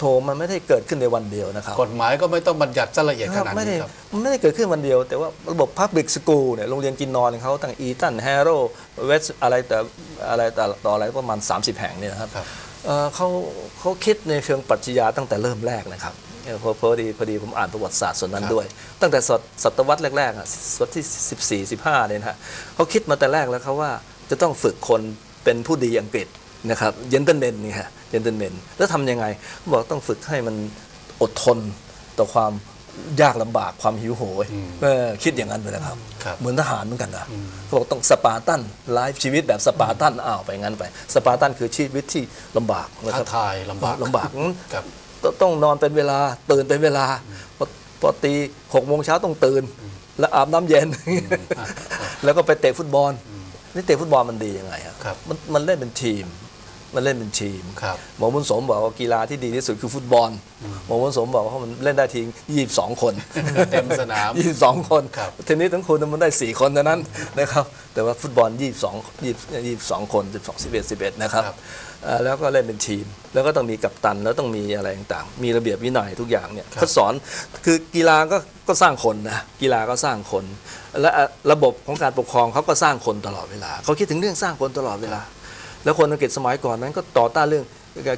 โถมันไม่ได้เกิดขึ้นในวันเดียวนะครับกฎหมายก็ไม่ต้องบัญญัติซะละเอียดคขรับนาดไม่ได้นี้ครับ มันไม่ได้เกิดขึ้นวันเดียว แต่ว่าระบบ Public School เนี่ยโรงเรียนกินนอนของเขาตั้งอีตันแฮร์โร่เวสอะไรแต่อะไรแต่ต่ออะไรประมาณ 30 แห่งเนี่ยนะครับครับ เอ่อเขาเขาคิดในเชิงปรัชญาตั้งแต่เริ่มแรกนะครับเอ่อพอพอดีพอดีผมอ่านประวัติศาสตร์ส่วนนั้นครับด้วย ตั้งแต่ศตศตวรรษแรกๆอะศตวรรษที่ 14 15เนี่ยนะฮะเขาคิดมาแต่แรกแล้วเขาว่าจะต้องฝึกคนเป็นผู้ดีอังกฤษ นะครับเยนเตอร์เมนนี่ฮะเยนเตอร์เมนแล้วทำยังไงเขาบอกต้องฝึกให้มันอดทนต่อความยากลำบากความหิวโหยอืมเออคิดอย่างนั้นไปนะครับครับ เหมือนทหารเหมือนกันนะอืมเขาบอกต้องสปาร์ตันไลฟ์ชีวิตแบบสปาร์ตันอ้าวไปงั้นไป สปาร์ตันคือชีวิตที่ลำบากนะคท้ารับทายลำบากลำบากงั้นครับต้องต้องนอนเป็นเวลาตื่นเป็นเวลาพอพอตีหกโมงเช้าต้องตื่น แล้วอาบน้ำเย็นอะแล้วก็ไปเตะฟุตบอลนี่เตะฟุตบอลมันดียังไงครับครับมันมันเล่นเป็นทีม มันเล่นเป็นทีมครับหมอบุญสมบอกว่ากีฬาที่ดีที่สุดคือฟุตบอลหมอบุญสมบอกว่ามันเล่นได้ทียี่สิบสองคนเต็มสนามยี่สิบสองคนครับทีนี้ทั้งคุณมันได้สี่คนเท่านั้นนะครับแต่ว่าฟุตบอลยี่สิบสองยี่สิบสองคนสิบสองสิบเอ็ดสิบเอ็ดนะครับครับเอ่อแล้วก็เล่นเป็นทีม แล้วก็ต้องมีกัปตันแล้วต้องมีอะไรต่างๆ มีระเบียบวินัยทุกอย่างเนี่ยเขาสอนคือกีฬาก็ก็สร้างคนนะกีฬาก็สร้างคน และอะระบบของการปกครองเขาก็สร้างคนตลอดเวลาเขาคิดถึงเรื่องสร้างคนตลอดเวลา แล้วคนอังกฤษสมัยก่อนนั้นก็ต่อต้านเรื่อง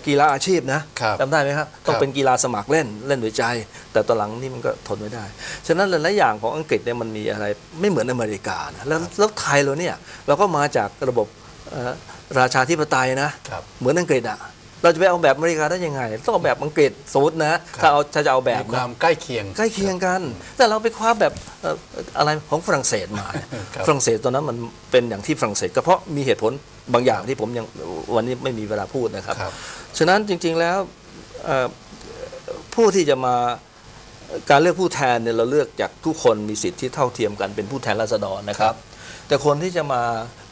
กีฬาอาชีพนะครับจำได้ไหมครับ ต้องครับเป็นกีฬาสมัครเล่นเล่นด้วยใจ แต่ตอนหลังนี่มันก็ทนไม่ได้ ฉะนั้นหลายๆอย่างของอังกฤษเนี่ยมันมีอะไรไม่เหมือนอเมริกานะแล้วแล้วไทยเราเนี่ยเราก็มาจากระบบเอ่อราชาธิปไตยนะครับเหมือนอังกฤษอะ เราจะไปเอาแบบอเมริกาได้ยังไง ต้องเอาแบบอังกฤษสมมตินะ ถ้าเอาถ้าจะเอาแบบมีคนะวามใกล้เคียง ใกล้เคียงกัน แต่เราไปคว้าแบบเอ่ออะไรของฝรั่งเศสมาเนี่ยครับฝรั่งเศสตอนนั้นมันเป็นอย่างที่ฝรั่งเศสก็เพราะมีเหตุผลบางอย่างที่ผมยังวันนี้ไม่มีเวลาพูดนะครับ ครับ ฉะนั้นจริงๆแล้วเอ่อผู้ที่จะมาการเลือกผู้แทนเนี่ยเราเลือกจากทุกคนมีสิทธิ์ที่เท่าเทียมกันเป็นผู้แทนราษฎรนะครับ แต่คนที่จะมา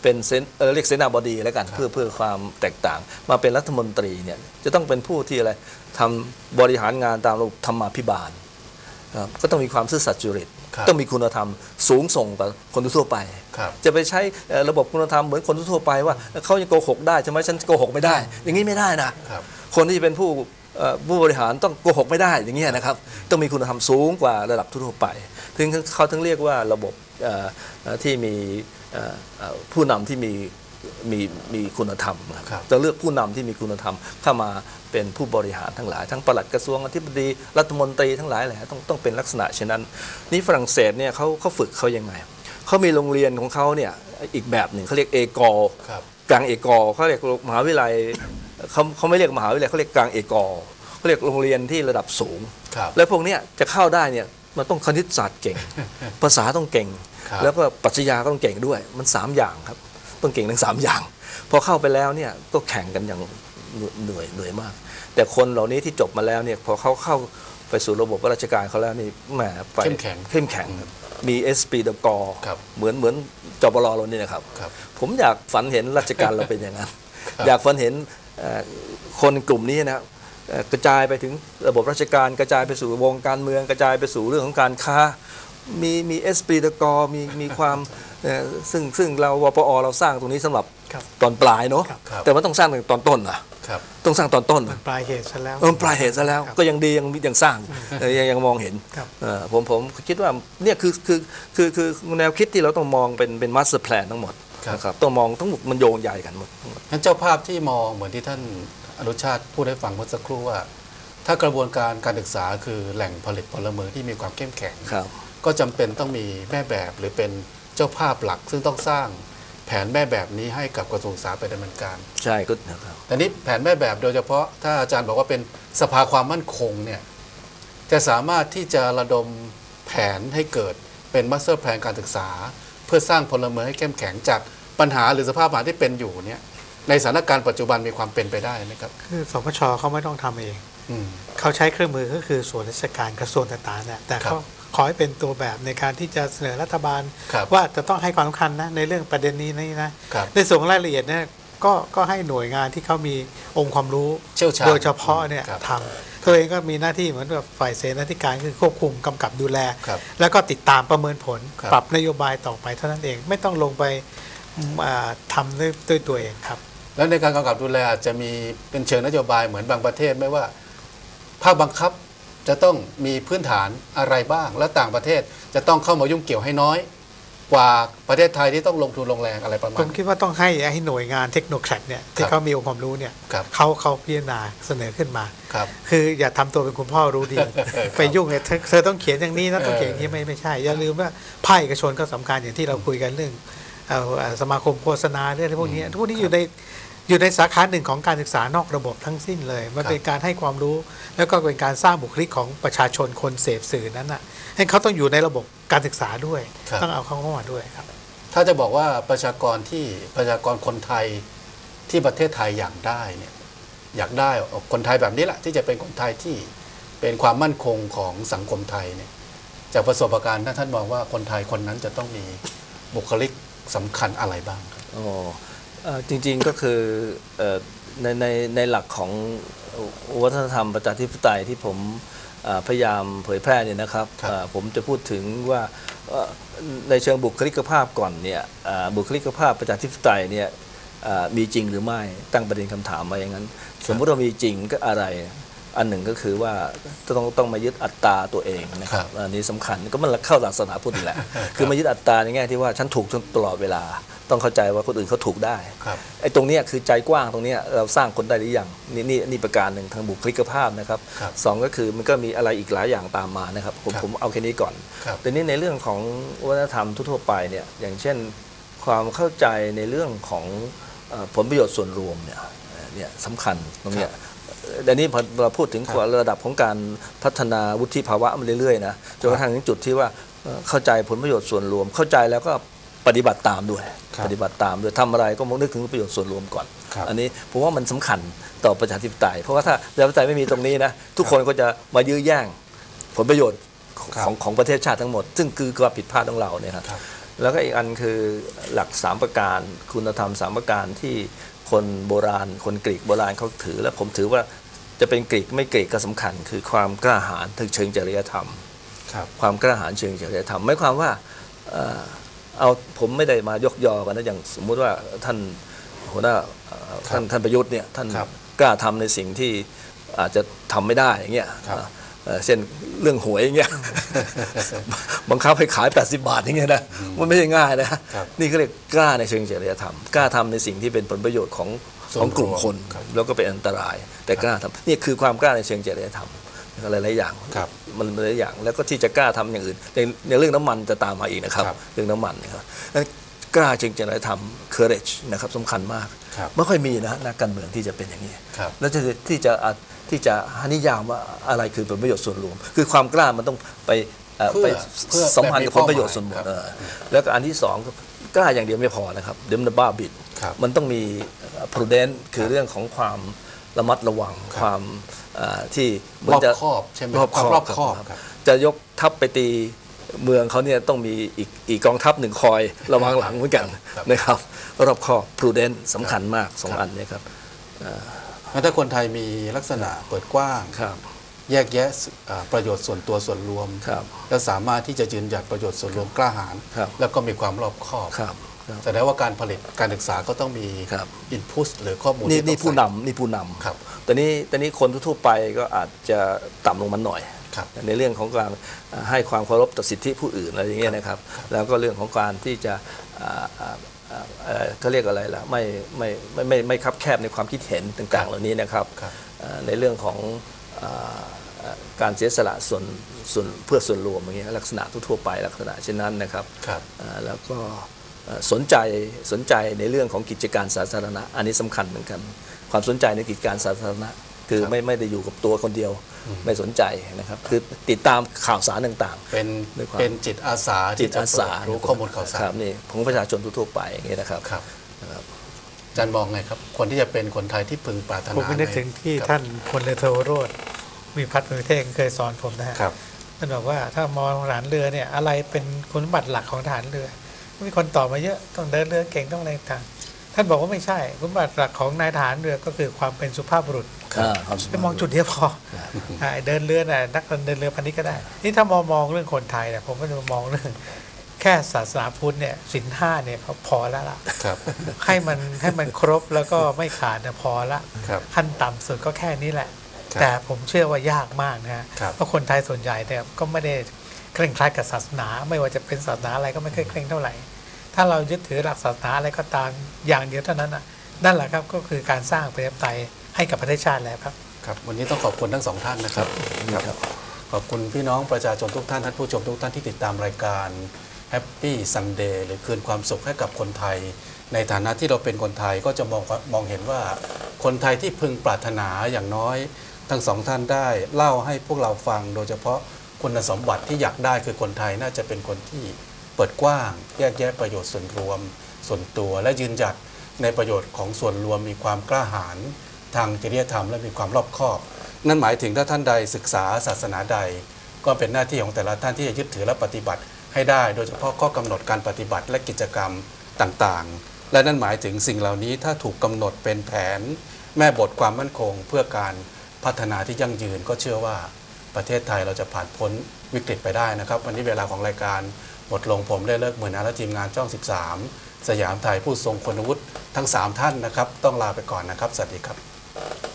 เป็นเซนเอ่อเรียกเสนาบดีแล้วกันเพื่อเพื่อความแตกต่าง มาเป็นรัฐมนตรีเนี่ยจะต้องเป็นผู้ที่อะไรทำบริหารงานตามระบบธรรมาภิบาลครับก็ต้องมีความซื่อสัตย์จริตครับต้องมีคุณธรรมสูงส่งกว่าคนทั่วไปครับจะไปใช้เอ่อระบบคุณธรรมเหมือนคนทั่วไปว่าเขายังโกหกได้ใช่ไหมฉันโกหกไม่ได้ อย่างนี้ไม่ได้นะครับคนที่จะเป็นผู้เอ่อผู้บริหารต้องโกหกไม่ได้อย่างเงี้ยนะครับ ต้องมีคุณธรรมสูงกว่าระดับทั่วไป ถึงเขาถึงเรียกว่าระบบเอ่อเอ่อที่มีเอ่อเอ่อ ผู้นำที่มีมีมีคุณธรรมครับจะเลือกผู้นำที่มีคุณธรรมเข้ามาเป็นผู้บริหารทั้งหลาย ทั้งปลัดกระทรวงอธิบดีรัฐมนตรีทั้งหลายแหละต้องต้องเป็นลักษณะเช่นนั้น นี่ฝรั่งเศสเนี่ยเขาเขาฝึกเขายังไงเขามีโรงเรียนของเขาเนี่ยอีกแบบหนึ่งเขาเรียกเอกอครับกลางเอกอเขาเรียกมหาวิทยาลัยเขาเขาไม่เรียกมหาวิทยาลัยเขาเรียกกลางเอกอเขาเรียกโรงเรียนที่ระดับสูงครับแล้วพวกเนี้ยจะเข้าได้เนี่ยมันต้องคณิตศาสตร์เก่ง ภาษาต้องเก่งครับ แล้วก็ปรัชญาก็ต้องเก่งด้วย มันสามอย่างครับ ต้องเก่งทั้งสามอย่าง พอเข้าไปแล้วเนี่ยก็แข่งกันอย่างเหนื่อยเหนื่อยมาก แต่คนเหล่านี้ที่จบมาแล้วเนี่ยพอเขาเข้าไปสู่ระบบราชการเขาแล้วนี่แหมไปเข้มแข็งเข้มแข็งครับมีเอสปีดกอครับเหมือนเหมือนจบลเรานี่นะครับครับ ผมอยากฝันเห็นราชการเราเป็นอย่างนั้นครับอยากฝันเห็นเอ่อคนกลุ่มนี้นะเอ่อกระจายไปถึงระบบราชการกระจายไปสู่วงการเมือง กระจายไปสู่เรื่องของการค้า มีมีเอสปีดกมีมีความเอ่อซึ่งซึ่งเราวปอเราสร้างตรงนี้สำหรับครับตอนปลายเนาะครับครับแต่ว่าต้องสร้างตั้งแต่ตอนต้นนะครับต้องสร้างตอนต้นมันปลายเหตุซะแล้วเออปลายเหตุซะแล้วครับก็ยังดียังยังสร้างเออยังยังมองเห็นครับเออผมผมคิดว่าเนี่ยคือคือคือคือแนวคิดที่เราต้องมองเป็นเป็นมาสเตอร์แพลนทั้งหมดครับนะครับต้องมองทั้งหมดมันโยงใหญ่กันหมดงั้นเจ้าภาพที่มองเหมือนที่ท่านอนุชาติพูดให้ฟังเมื่อสักครู่ว่า ถ้ากระบวนการการศึกษาคือแหล่งผลิตพลเมืองที่มีความเข้มแข็งครับ ก็จำเป็นต้องมีแม่แบบหรือเป็นเจ้าภาพหลัก ซึ่งต้องสร้างแผนแม่แบบนี้ให้กับกระทรวงศึกษาไปดำเนินการ ใช่ก็นะครับแต่นี้แผนแม่แบบโดยเฉพาะถ้าอาจารย์บอกว่าเป็นสภาความมั่นคงเนี่ยจะสามารถที่จะระดมแผนให้เกิดเป็นมาสเตอร์แพลนการศึกษา เพื่อสร้างพลเมืองให้เข้มแข็งจากปัญหาหรือสภาพปัญหาที่เป็นอยู่เนี่ยในสถานการณ์ปัจจุบันมีความเป็นไปได้ไหมครับ คือสปชเขาไม่ต้องทำเองอืมเขาใช้เครื่องมือก็คือส่วนราชการกระทรวงต่างๆเนี่ยแต่ครับเขา ขอให้เป็นตัวแบบในการที่จะเสนอรัฐบาลครับว่าจะต้องให้ความสำคัญนะในเรื่องประเด็นนี้นี่นะครับในส่วนของรายละเอียดเนี่ยก็ก็ให้หน่วยงานที่เขามีองค์ความรู้เชี่ยวชาญโดยเฉพาะเนี่ยครับทำตัวเองก็มีหน้าที่เหมือนกับฝ่ายเสนาธิการคือควบคุมกำกับดูแลครับแล้วก็ติดตามประเมินผลครับปรับนโยบายต่อไปเท่านั้นเองไม่ต้องลงไปอืมอ่าทำด้วยด้วยตัวเองครับ แล้วในการกำกับดูแลอาจจะมีเป็นเชิงนโยบายเหมือนบางประเทศไม่ว่าภาคบังคับ จะต้องมีพื้นฐานอะไรบ้าง และต่างประเทศจะต้องเข้ามายุ่งเกี่ยวให้น้อย กว่าประเทศไทยที่ต้องลงทุนลงแรงอะไรประมาผณมคิดว่าต้องให้ให้หน่วยงานเทคโนแครดเนี่ยที่ครับเขามีองค์ความรู้เนี่ยครับเขาเขาพิจารณาเสนอขึ้นมาครับคืออย่าทำตัวเป็นคุณพ่อรู้ดีครับไปยุ่งเนี่ยเธอเธอต้องเขียนอย่างนี้นะต้องเขียนอย่างนี้ไม่ไม่ใช่ อย่าลืมว่าภาคเอกชนก็สำคัญอย่างที่เราคุยกันเรื่องเอ่อเอ่อสมาคมโฆษณาเรื่องอะไรพวกนี้พวกนี้อยู่ใน อยู่ในสาขาหนึ่งของการศึกษานอกระบบทั้งสิ้นเลย มันเป็นการให้ความรู้ แล้วก็เป็นการสร้างบุคลิกของประชาชนคนเสพสื่อนั้นน่ะให้เขาต้องอยู่ในระบบการศึกษาด้วยครับต้องเอาเขาเข้ามาด้วยครับ ถ้าจะบอกว่าประชากรที่ประชากรคนไทยที่ประเทศไทยอยากได้เนี่ยอยากได้คนไทยแบบนี้แหละที่จะเป็นคนไทยที่เป็นความมั่นคงของสังคมไทยเนี่ยจากประสบการณ์ท่านท่านมองว่าคนไทยคนนั้นจะต้องมีบุคลิกสำคัญอะไรบ้างครับโอ้เอ่อ จริงๆก็คือเอ่อในในในหลักของวัฒนธรรมประชาธิปไตยที่ผมเอ่อพยายามเผยแพร่เนี่ยนะครับครับเอ่อผมจะพูดถึงว่าเอ่อในเชิงบุคลิกภาพก่อนเนี่ยเอ่อบุคลิกภาพประชาธิปไตยเนี่ยเอ่อมีจริงหรือไม่ตั้งประเด็นคำถามมาอย่างนั้น สมมติเรามีจริงก็อะไร อันหนึ่งก็คือว่าต้องต้องมายึดอัตราตัวเองนะครับอันนี้สำคัญก็มันเข้าศาสนาพุทธนี่แหละ คือมายึดอัตราในแง่ที่ว่าฉันถูกตลอดเวลา ต้องเข้าใจว่าคนอื่นเขาถูกได้ครับไอ้ตรงเนี้ยคือใจกว้างตรงเนี้ยเราสร้างคนได้หรือยังนี่นี่นี่ประการหนึ่งทางบุคลิกภาพนะครับครับสองก็คือมันก็มีอะไรอีกหลายอย่างตามมานะครับผมครับผมเอาแค่นี้ก่อนครับแต่นี่ในเรื่องของวัฒนธรรมทั่วๆไปเนี่ยอย่างเช่นความเข้าใจในเรื่องของเอ่อผลประโยชน์ส่วนรวมเนี่ยเอ่อเนี่ยสำคัญตรงเนี้ย เดี๋ยวนี้พอเราพูดถึงครับระดับของการพัฒนาวุฒิภาวะมาเรื่อยๆนะจนกระทั่งถึงจุดที่ว่าเอ่อเข้าใจผลประโยชน์ส่วนรวม เข้าใจแล้วก็ปฏิบัติตามด้วยครับปฏิบัติตามด้วยทำอะไรก็มองนึกถึงประโยชน์ส่วนรวมก่อนครับอันนี้ผมว่ามันสำคัญต่อประชาธิปไตย เพราะว่าถ้าประชาธิปไตยไม่มีตรงนี้นะทุกคนก็จะมายื้อแย่งผลประโยชน์ของครับของของประเทศชาติทั้งหมด ซึ่งคือความผิดพลาดของเราเนี่ยครับครับแล้วก็อีกอันคือหลักสามประการ คุณธรรมสามประการที่ คนโบราณ คนกรีกโบราณเขาถือ และผมถือว่าจะเป็นกรีกไม่กรีกก็สำคัญ คือความกล้าหาญทางเชิงจริยธรรมครับความกล้าหาญเชิงจริยธรรมหมายความว่าเอ่อเอาผมไม่ได้มายกยอกันนะอย่างสมมุติว่าท่านหัวหน้าเอ่อท่านท่านประยุทธ์เนี่ยท่านครับกล้าทำในสิ่งที่อาจจะทำไม่ได้อย่างเงี้ยครับ เอ่อเช่นเรื่องหวยอย่างเงี้ยบังคับให้ขาย 80 บาทอย่างเงี้ยนะมันไม่ใช่ง่ายนะครับนี่ก็เรียกกล้าในเชิงจริยธรรมกล้าทำในสิ่งที่เป็นผลประโยชน์ของส่วนของกลุ่มคนรวมครับแล้วก็เป็นอันตราย แต่กล้าทำนี่คือความกล้าในเชิงจริยธรรมหลายๆอย่างครับมันหลายอย่างแล้วก็ที่จะกล้าทำอย่างอื่นในในเรื่องน้ำมันจะตามมาอีกนะครับครับเรื่องน้ำมันนะครับนั้น กล้าจริงจะทำ courage นะครับสำคัญมากครับไม่ค่อยมีนะนักการเมืองที่จะเป็นอย่างนี้ครับแล้วจะที่จะอะที่จะหานิยามว่าอะไรคือผลประโยชน์ส่วนรวม คือความกล้ามันต้องไปเอ่อเพื่ไปอเพื่อสัมพันธ์กับแบบมีผลประโยชน์ส่วนรวมเป้าหมายเออแล้วก็อันที่สองก็กล้าอย่างเดียวไม่พอนะครับเดี๋ยวมันจะบ้าบิดครับมันต้องมี prudent คือเรื่องของความระมัดระวังครับความเอ่อที่เหมืรนอบจะคอบใช่ไหมรอบคอบรอบคอบครับครับจะยกทัพไปตี เมืองเขาเนี่ยต้องมีอีกอีกกองทัพหนึ่งคอยระวังหลังเหมือนกันครับนะครับ รอบคอบ prudent สำคัญมากสองครับอันเนี้ครับถ้าคนไทยมีลักษณะเปิดกว้างครับแยกแยะอ่าประโยชน์ส่วนตัวส่วนรวมครับและสามารถที่จะยืนหยัดประโยชน์ส่วนรวมกล้าหาญครับแล้วก็มีความรอบคอบครับครับแสดงว่าการผลิตการศึกษาก็ต้องมีครับอินพุตหรือข้อมูลนี่ที่นี่ต้องผู้ใส่นำนี่ผู้นำครับแต่นี้แต่นี้คนทั่วๆไปก็อาจจะต่ำลงมาหน่อย ครับในเรื่องของการอ่าให้ความเคารพต่อสิทธิผู้อื่นอะไรอย่างเงี้ยนะครับ แล้วก็เรื่องของการที่จะอ่าอ่าอ่าเอ่อเขาเรียกอะไรล่ะไม่ไม่ไม่ไม่ไม่คับแคบในความคิดเห็นต่าง ๆ เหล่านี้นะครับครับอ่าในเรื่องของอ่าอ่าการเสียสละส่วนส่วนเพื่อส่วนรวมอย่างเงี้ยลักษณะทั่วๆไปลักษณะเช่นนั้นนะครับครับอ่าแล้วก็เอ่อสนใจสนใจในเรื่องของกิจการสาธารณะ อันนี้สำคัญเหมือนกัน ความสนใจในกิจการสาธารณะ คือครับไม่ไม่ได้อยู่กับตัวคนเดียวไม่สนใจนะครับ คือติดตามข่าวสารต่างเป็นด้วยความเป็นจิตอาสาๆจิตอาสาที่จะเปิดรู้ข้อมูลข่าวสาครบนี่ของประชาชนทั่วๆไปอย่างเงี้ยนะครับครับนะครับอาจารย์มองไงครับ คนที่จะเป็นคนไทยที่พึงปรารถนาผมไม่นึกถึงที่ครับท่านพลเรือโทโรธมีพัฒน์มือเทงเคยสอนผมนะฮะครับท่านบอกว่าถ้ามองทหารเรือเนี่ยอะไรเป็นคุณสมบัติหลักของทหารเรือ มีคนตอบมาเยอะต้องเดินเรือเก่งต้องอะไรต่างท่านบอกว่าไม่ใช่คุณสมบัติหลักของนายทหารเรือก็คือความเป็นสุภาพบุรุษ อ่าความสไปมองจุดเดียวพออ่าเดินเรือน่ะนักเดินเรือพันนี้ก็ได้ นี่ถ้ามองมองเรื่องคนไทยเนี่ยผมก็จะมองเรื่องแค่ศาสนาพุทธเนี่ยสินห้าเนี่ยเขาพอแล้วล่ะครับให้มันให้มันครบแล้วก็ไม่ขาดเนี่ยพอละครับขั้นต่ำสุดก็แค่นี้แหละครับแต่ผมเชื่อว่ายากมากนะฮะครับเพราะคนไทยส่วนใหญ่เนี่ยก็ไม่ได้เคร่งครัดกับศาสนา ไม่ว่าจะเป็นศาสนาอะไรก็ไม่เคยเคร่งเท่าไหร่ ถ้าเรายึดถือหลักศาสนาอะไรก็ตามอย่างเดียวเท่านั้นน่ะนั่นแหละครับก็คือการสร้างประชาธิปไตย ให้กับประเทศชาติแล้วครับ ครับ วันนี้ต้องขอบคุณทั้งสองท่านนะครับครับ ขอบคุณพี่น้องประชาชนทุกท่านท่านผู้ชมทุกท่านที่ติดตามรายการ Happy Sunday หรือคืนความสุขให้กับคนไทย ในฐานะที่เราเป็นคนไทยก็จะมองมองเห็นว่าคนไทยที่พึงปรารถนาอย่างน้อย ทั้งสองท่านได้เล่าให้พวกเราฟัง โดยเฉพาะคุณสมบัติที่อยากได้คือคนไทยน่าจะเป็นคนที่เปิดกว้าง แยกแยะประโยชน์ส่วนรวม ส่วนตัวและยืนหยัดในประโยชน์ของส่วนรวมมีความกล้าหาญ ทางจริยธรรมและมีความรอบคอบ นั่นหมายถึงถ้าท่านใดศึกษาศาสนาใด ก็เป็นหน้าที่ของแต่ละท่านที่จะยึดถือและปฏิบัติให้ได้ โดยเฉพาะข้อกำหนดการปฏิบัติและกิจกรรมต่างๆ และนั่นหมายถึงสิ่งเหล่านี้ถ้าถูกกำหนดเป็นแผน แม่บทความมั่นคง เพื่อการพัฒนาที่ยั่งยืนก็เชื่อว่าประเทศไทยเราจะผ่านพ้นวิกฤตไปได้นะครับ วันนี้เวลาของรายการหมดลงผมได้เลิกเหมือนอาและทีมงานช่อง 13 สยามไทยผู้ทรงคุณวุฒิทั้ง 3 ท่านนะครับ ต้องลาไปก่อนนะครับ สวัสดีครับ Thank you.